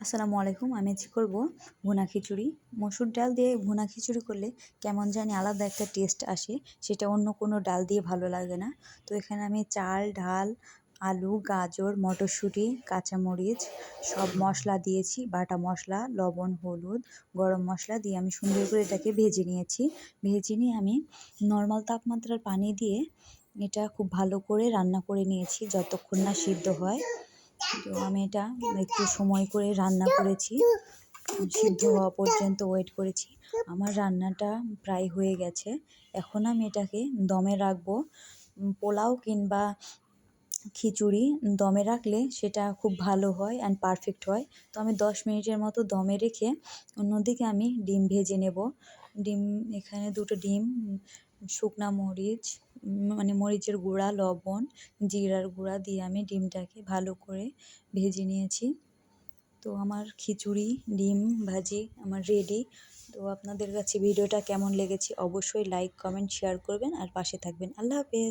আসসালামু আলাইকুম, আমি আজ করব ভুনা খিচুড়ি। মসুর ডাল দিয়ে ভুনা খিচুড়ি করলে কেমন জানি আলাদা একটা টেস্ট আসে, সেটা অন্য কোনো ডাল দিয়ে ভালো লাগে না। তো এখানে আমি চাল, ডাল, আলু, গাজর, মটরশুঁটি, কাঁচামরিচ সব মশলা দিয়েছি। বাটা মশলা, লবণ, হলুদ, গরম মশলা দিয়ে আমি সুন্দর করে এটাকে ভেজে নিয়েছি। ভেজে নিয়ে আমি নর্মাল তাপমাত্রার পানি দিয়ে এটা খুব ভালো করে রান্না করে নিয়েছি, যতক্ষণ না সিদ্ধ হয়। তো আমি এটা একটু সময় করে রান্না করেছি। সিদ্ধ হওয়া পর্যন্ত ওয়েট করেছি। আমার রান্নাটা প্রায় হয়ে গেছে। এখন আমি এটাকে দমে রাখব। পোলাও কিংবা খিচুড়ি দমে রাখলে সেটা খুব ভালো হয় অ্যান্ড পারফেক্ট হয়। তো আমি দশ মিনিটের মতো দমে রেখে অন্যদিকে আমি ডিম ভেজে নেব। ডিম, এখানে দুটো ডিম, শুকনা মরিচ মানে মরিচের গুঁড়া, লবণ, জিরার গুঁড়া দিয়ে আমি ডিমটাকে ভালো করে ভেজে নিয়েছি। তো আমার খিচুড়ি, ডিম ভাজি আমার রেডি তো আপনাদের কাছে ভিডিওটা কেমন লেগেছে অবশ্যই লাইক কমেন্ট শেয়ার করবেন আর পাশে থাকবেন। আল্লাহ হাফেজ।